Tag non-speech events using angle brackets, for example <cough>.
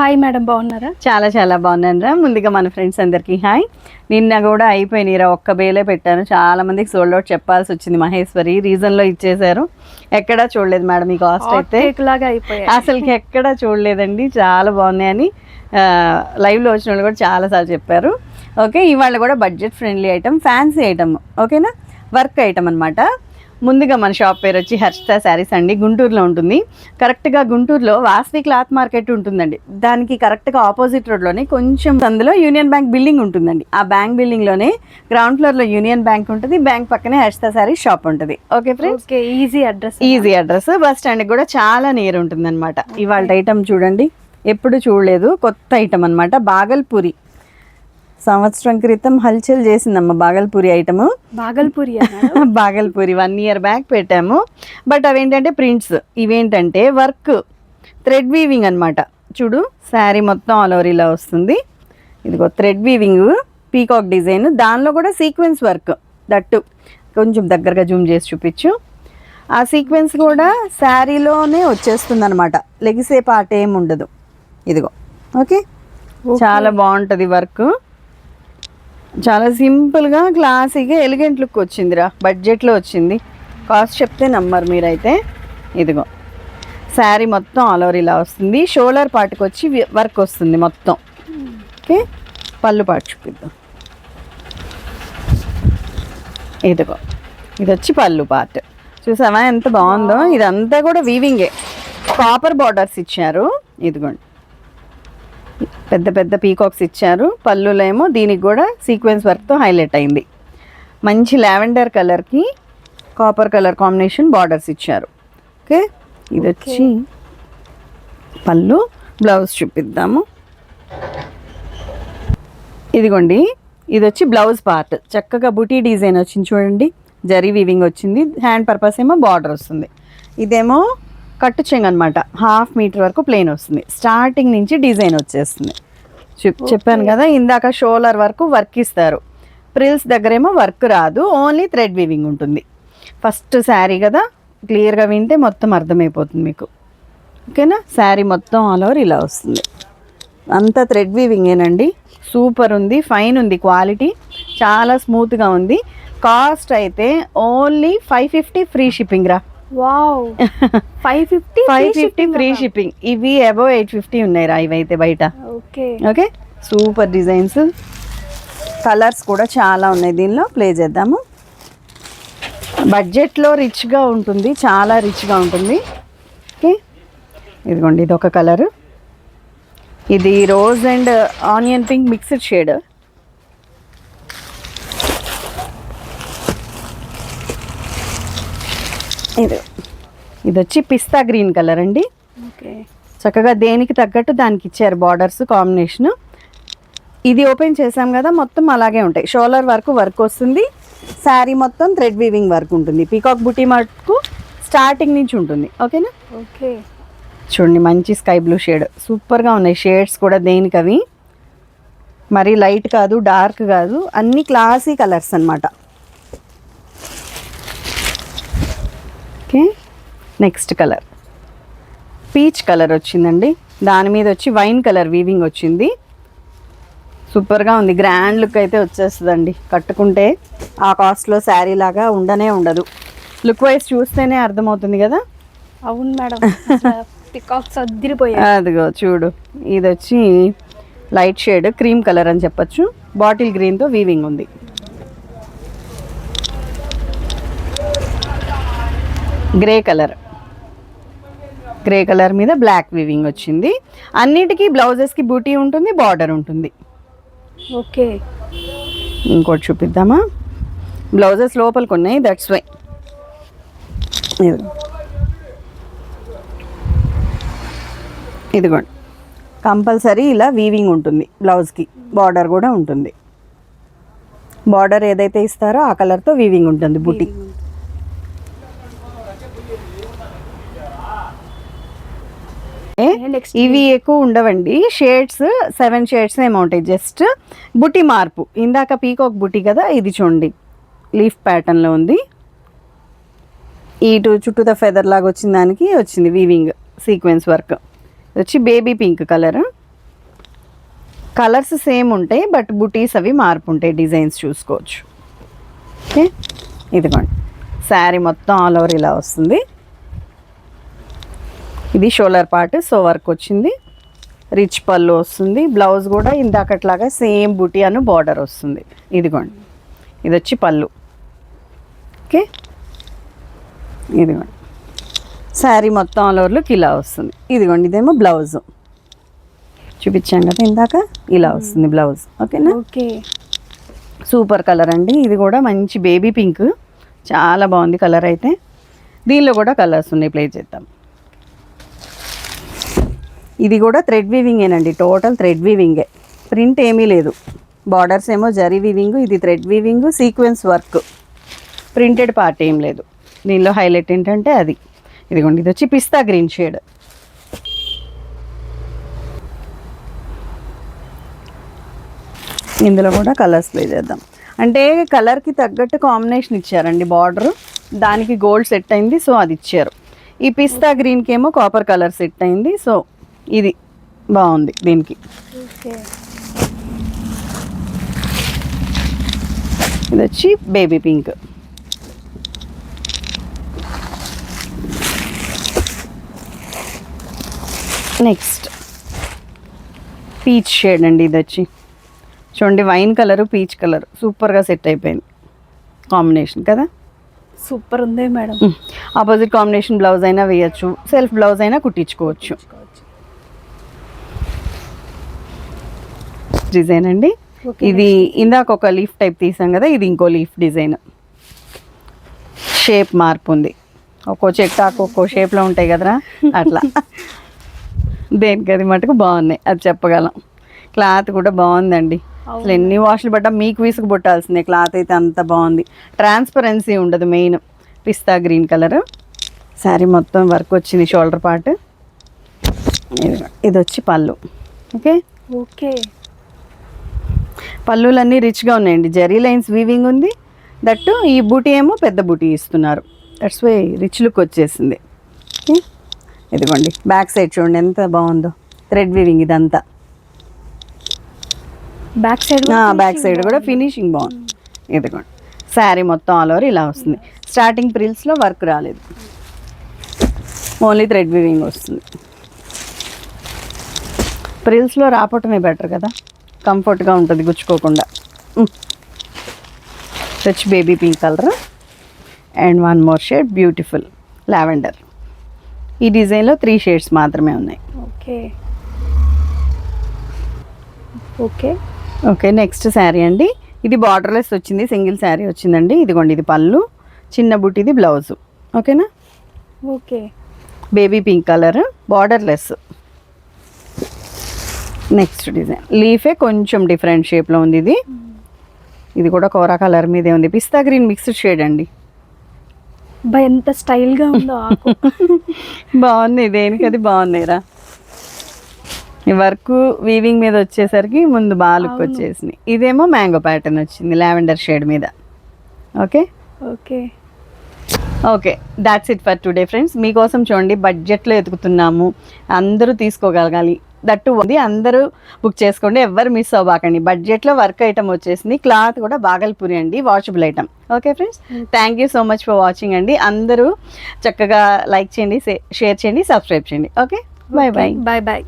Hi madam బాగున్నారా? చాలా చాలా బాగున్నాను రా. ముందుగా మన ఫ్రెండ్స్ అందరికీ హాయ్. నిన్న కూడా అయిపోయినాయి రా ఒక్క బేలే పెట్టాను. చాలా మందికి సోల్డ్ అవుట్ చెప్పాల్సి వచ్చింది మహేశ్వరి. రీజన్లో ఇచ్చేశారు. ఎక్కడా చూడలేదు మేడం ఈ కాస్ట్ అయితే. కేక్ లాగా అయిపోయాయి. అసలుకి ఎక్కడా చూడలేదండి. చాలా బాగున్నాయని లైవ్లో వచ్చిన వాళ్ళు కూడా చాలాసార్లు చెప్పారు. ఓకే ఇవాళ కూడా budget friendly item fancy item ఓకేనా వర్క్ ఐటమ్ అన్నమాట. ముందుగా మన షాప్ పేరు వచ్చి హర్షిత శారీస్ అండి. గుంటూరులో ఉంటుంది. కరెక్ట్గా గుంటూరులో వాస్వి క్లాత్ మార్కెట్ ఉంటుందండి. దానికి కరెక్ట్గా ఆపోజిట్ రోడ్లోనే కొంచెం అందులో యూనియన్ బ్యాంక్ బిల్డింగ్ ఉంటుందండి. ఆ బ్యాంక్ బిల్డింగ్లోనే గ్రౌండ్ ఫ్లోర్లో యూనియన్ బ్యాంక్ ఉంటుంది. బ్యాంక్ పక్కనే హర్షిత శారీస్ షాప్ ఉంటుంది. Okay friends easy address easy address bus stand కూడా చాలా నియర్ ఉంటుంది అనమాట ఇవాళ ఐటమ్ చూడండి. ఎప్పుడు చూడలేదు. కొత్త ఐటమ్ అన్నమాట. బాగల్పూరి. సంవత్సరం క్రితం హల్చల్ చేసిందమ్మ Bhagalpuri item. Bhagalpuri <laughs> Bhagalpuri one year back పెట్టాము. బట్ అవేంటంటే ప్రింట్స్ ఇవేంటంటే వర్క్ థ్రెడ్ వీవింగ్ అన్నమాట. చూడు శారీ మొత్తం ఆల్ ఓవర్ ఇలా వస్తుంది. ఇదిగో థ్రెడ్ వీవింగ్ పీకాక్ డిజైన్ దానిలో కూడా సీక్వెన్స్ వర్క్ దట్టు. కొంచెం దగ్గరగా జూమ్ చేసి చూపించు. ఆ సీక్వెన్స్ కూడా శారీలోనే వచ్చేస్తుంది అనమాట లెగిసే పాట ఏమి ఉండదు. ఇదిగో ఓకే. చాలా బాగుంటుంది వర్క్. చాలా సింపుల్గా క్లాసీగా ఎలిగెంట్ లుక్ వచ్చిందిరా. బడ్జెట్లో వచ్చింది. కాస్ట్ చెప్తే నమ్మరు మీరైతే. ఇదిగో. శారీ మొత్తం ఆల్ ఓవర్ ఇలా వస్తుంది. షోల్డర్ పార్ట్కి వచ్చి వర్క్ వస్తుంది మొత్తం. ఓకే? పళ్ళు పాటు చూపిద్దాం. ఇదిగో. ఇది వచ్చి పళ్ళు పార్ట్. చూసావా ఎంత బాగుందో? ఇదంతా కూడా వీవింగే కాపర్ బార్డర్స్ ఇచ్చారు. ఇదిగోండి. పెద్ద పెద్ద పీకాక్స్ ఇచ్చారు. పళ్ళులో ఏమో దీనికి కూడా సీక్వెన్స్ వర్క్తో హైలైట్ అయింది. మంచి లావెండర్ కలర్కి కాపర్ కలర్ కాంబినేషన్ బార్డర్స్ ఇచ్చారు. ఓకే? ఇది వచ్చి పళ్ళు బ్లౌజ్ చూపిద్దాము. ఇదిగోండి. ఇది వచ్చి బ్లౌజ్ పార్ట్. చక్కగా బుటీ డిజైన్ వచ్చింది చూడండి. జరీ వీవింగ్ వచ్చింది. హ్యాండ్ పర్పస్ ఏమో బార్డర్ వస్తుంది. ఇదేమో కట్టు చెంగ్ అనమాట హాఫ్ మీటర్ వరకు ప్లెయిన్ వస్తుంది. స్టార్టింగ్ నుంచి డిజైన్ వచ్చేస్తుంది. చెప్- చెప్పాను కదా ఇందాక షోలర్ వరకు వర్క్ ఇస్తారు. ప్రిల్స్ దగ్గరేమో వర్క్ రాదు ఓన్లీ థ్రెడ్ వీవింగ్ ఉంటుంది. ఫస్ట్ శారీ కదా క్లియర్గా వింటే మొత్తం అర్థమైపోతుంది మీకు. ఓకేనా? శారీ మొత్తం ఆల్ ఓవర్ ఇలా వస్తుంది. అంతా థ్రెడ్ వీవింగేనండి సూపర్ ఉంది ఫైన్ ఉంది క్వాలిటీ. చాలా స్మూత్గా ఉంది. కాస్ట్ అయితే only five fifty free shipping రా five fifty five fifty free shipping ఇవి అబౌవ్ ఎయిట్ ఫిఫ్టీ ఉన్నాయి రా ఇవైతే బయట. Okay. Okay? Super designs colours కూడా చాలా ఉన్నాయి దీనిలో. ప్లే చేద్దాము. బడ్జెట్లో రిచ్గా ఉంటుంది. చాలా రిచ్గా ఉంటుంది. ఓకే? ఇదిగోండి ఇది ఒక కలర్ ఇది rose and onion pink mixed shade ఇది. ఇది వచ్చి పిస్తా గ్రీన్ కలర్ అండి. ఓకే. చక్కగా దేనికి తగ్గట్టు దానికి ఇచ్చారు బార్డర్స్ కాంబినేషన్. ఇది ఓపెన్ చేసాం కదా మొత్తం అలాగే ఉంటాయి. షోలర్ వరకు వర్క్ వస్తుంది. శారీ మొత్తం థ్రెడ్ వీవింగ్ వర్క్ ఉంటుంది. పీకాక్ బుటీ మటుకు స్టార్టింగ్ నుంచి ఉంటుంది. ఓకేనా? ఓకే. చూడండి మంచి స్కై బ్లూ షేడ్. సూపర్గా ఉన్నాయి షేడ్స్ కూడా దేనికి అవి మరీ లైట్ కాదు డార్క్ కాదు. అన్ని క్లాసీ కలర్స్ అన్నమాట. Okay. Next colour peach colour వచ్చిందండి. దాని మీద వచ్చి వైన్ కలర్ వీవింగ్ వచ్చింది. సూపర్గా ఉంది. గ్రాండ్ లుక్ అయితే వచ్చేస్తుందండి. కట్టుకుంటే ఆ కాస్ట్లో శారీ లాగా ఉండనే ఉండదు. లుక్ వైజ్ చూస్తేనే అర్థమవుతుంది కదా? అవును మేడం. పికాక్స్ అదిగో చూడు. ఇది వచ్చి లైట్ షేడ్ క్రీమ్ కలర్ అని చెప్పొచ్చు. బాటిల్ గ్రీన్తో వీవింగ్ ఉంది. Grey colour. గ్రే కలర్ మీద బ్లాక్ వీవింగ్ వచ్చింది. అన్నిటికీ బ్లౌజెస్కి బూటీ ఉంటుంది బార్డర్ ఉంటుంది. ఓకే. ఇంకోటి చూపిద్దామా? బ్లౌజెస్ లోపలికి ఉన్నాయి దట్స్ వై ఇదిగోండి. కంపల్సరీ ఇలా వీవింగ్ ఉంటుంది బ్లౌజ్కి బార్డర్ కూడా ఉంటుంది. బార్డర్ ఏదైతే ఇస్తారో ఆ కలర్తో వీవింగ్ ఉంటుంది బుటీ. ఇవి ఎక్కువ ఉండవండి. షేడ్స్ సెవెన్ షేడ్స్ ఏమో ఉంటాయి జస్ట్ బుట్టి మార్పు. ఇందాక పీకాక్ బుట్టి కదా ఇది చూడండి. లీఫ్ ప్యాటర్న్లో ఉంది. ఇటు చుట్టూత ఫెదర్ లాగా వచ్చిన దానికి వచ్చింది వీవింగ్ సీక్వెన్స్ వర్క్. వచ్చి baby pink colour. Colours same ఉంటాయి బట్ బుటీస్ అవి మార్పు ఉంటాయి. డిజైన్స్ చూసుకోవచ్చు. ఓకే? ఇదిగోండి. శారీ మొత్తం ఆల్ ఓవర్ ఇలా వస్తుంది. ఇది షోలర్ పార్ట్ సో వర్క్ వచ్చింది. రిచ్ పళ్ళు వస్తుంది. బ్లౌజ్ కూడా ఇందాకట్లాగా సేమ్ బుటీ అను బార్డర్ వస్తుంది. ఇదిగోండి. ఇది వచ్చి పళ్ళు. ఓకే? ఇదిగోండి. శారీ మొత్తం ఆల్ ఇలా వస్తుంది. ఇదిగోండి ఇదేమో బ్లౌజ్. చూపించాం కదా ఇందాక? ఇలా వస్తుంది బ్లౌజ్. ఓకేనా? ఓకే. సూపర్ కలర్ అండి. ఇది కూడా మంచి బేబీ పింక్. చాలా బాగుంది కలర్ అయితే. దీనిలో కూడా కలర్స్ ఉన్నాయి. ప్లే చేద్దాం. ఇది కూడా థ్రెడ్ వీవింగేనండి టోటల్ థ్రెడ్ వీవింగే ప్రింట్ ఏమీ లేదు. బార్డర్స్ ఏమో జరీ వీవింగ్ ఇది thread weaving sequence work printed part ఏం లేదు. దీనిలో హైలైట్ ఏంటంటే అది. ఇదిగోండి ఇది వచ్చి పిస్తా గ్రీన్ షేడ్ ఇందులో కూడా కలర్స్ ప్లే చేద్దాం. అంటే కలర్కి తగ్గట్టు కాంబినేషన్ ఇచ్చారండి బార్డర్ దానికి గోల్డ్ సెట్ అయింది సో అది ఇచ్చారు. ఈ పిస్తా గ్రీన్కి ఏమో కాపర్ కలర్ సెట్ అయింది సో ఇది బాగుంది దీనికి. ఇది వచ్చి baby pink. Next. Peach shade అండి ఇది వచ్చి. చూడండి వైన్ కలరు పీచ్ కలర్. సూపర్గా సెట్ అయిపోయింది. కాంబినేషన్ కదా? సూపర్ ఉంది మేడం. ఆపోజిట్ కాంబినేషన్ బ్లౌజ్ అయినా వేయచ్చు. సెల్ఫ్ బ్లౌజ్ అయినా కుట్టించుకోవచ్చు. డిజైన్ అండి. ఇది ఇందాక ఒక లీఫ్ టైప్ తీసాం కదా ఇది ఇంకో లీఫ్ డిజైన్ షేప్ మార్పు ఉంది. ఒక్కో చెట్టాకు ఒక్కో షేప్లో ఉంటాయి కదరా అట్లా. దేనికి అది మటుకు బాగున్నాయి అది చెప్పగలం. క్లాత్ కూడా బాగుందండి. అసలు ఎన్ని వాష్లు పడ్డా మీకు విసుగు పుట్టాల్సిందే క్లాత్ అయితే అంత బాగుంది. ట్రాన్స్పరెన్సీ ఉండదు main pista green colour saree మొత్తం వర్క్ వచ్చింది షోల్డర్ పార్ట్ ఇది వచ్చి పళ్ళు. Okay okay. పళ్ళులన్నీ రిచ్గా ఉన్నాయండి. జరీ లైన్స్ వీవింగ్ ఉంది. దట్టు ఈ బూటీ ఏమో పెద్ద బూటీ ఇస్తున్నారు. దట్స్ వై రిచ్ లుక్ వచ్చేసింది. ఇదిగోండి బ్యాక్ సైడ్ చూడండి ఎంత బాగుందో. థ్రెడ్ వీవింగ్ ఇదంతా. బ్యాక్ సైడ్ బ్యాక్ సైడ్ కూడా ఫినిషింగ్ బాగుంది. ఇదిగోండి శారీ మొత్తం ఆల్ ఓవర్ ఇలా వస్తుంది. స్టార్టింగ్ ప్రిల్స్లో వర్క్ రాలేదు. ఓన్లీ థ్రెడ్ వీవింగ్ వస్తుంది. ప్రిల్స్లో రాపటమే బెటర్ కదా? కంఫర్ట్గా ఉంటుంది గుచ్చుకోకుండా. Touch baby pink colour and one more shade beautiful lavender ఈ డిజైన్లో త్రీ షేడ్స్ మాత్రమే ఉన్నాయి. Okay. Okay. Okay next saree అండి. ఇది బార్డర్లెస్ వచ్చింది సింగిల్ శారీ వచ్చిందండి. ఇదిగోండి ఇది పళ్ళు. చిన్న బుట్టిది బ్లౌజ్ ఓకేనా? Okay. Baby pink colour borderless next design లీఫే కొంచెం డిఫరెంట్ షేప్లో ఉంది ఇది. ఇది కూడా కోరా కలర్ మీదే ఉంది. పిస్తా గ్రీన్ మిక్స్డ్ షేడ్ అండి. ఎంత స్టైల్గా ఉందో <laughs> బాగుంది. దేనికి అది బాగుందిరా ఈ వర్క్ వీవింగ్ మీద వచ్చేసరికి ముందు బాగా లుక్. వచ్చేసింది. ఇదేమో మ్యాంగో ప్యాటర్న్ వచ్చింది లావెండర్ షేడ్ మీద. Okay okay. Okay that's it for today friends మీకోసం చూడండి బడ్జెట్లో ఎతుకుతున్నాము. అందరూ తీసుకోగలగాలి. దట్టు ఉంది. అందరూ బుక్ చేసుకోండి. ఎవ్వరు మిస్ అవ్వకండి. బడ్జెట్లో వర్క్ ఐటమ్ వచ్చేసింది. క్లాత్ కూడా బాగల్పూరి అండి. Washable item okay friends thank you so much for watching అండి. అందరూ చక్కగా లైక్ చేయండి షేర్ చేయండి సబ్స్క్రైబ్ చేయండి. Okay bye bye bye bye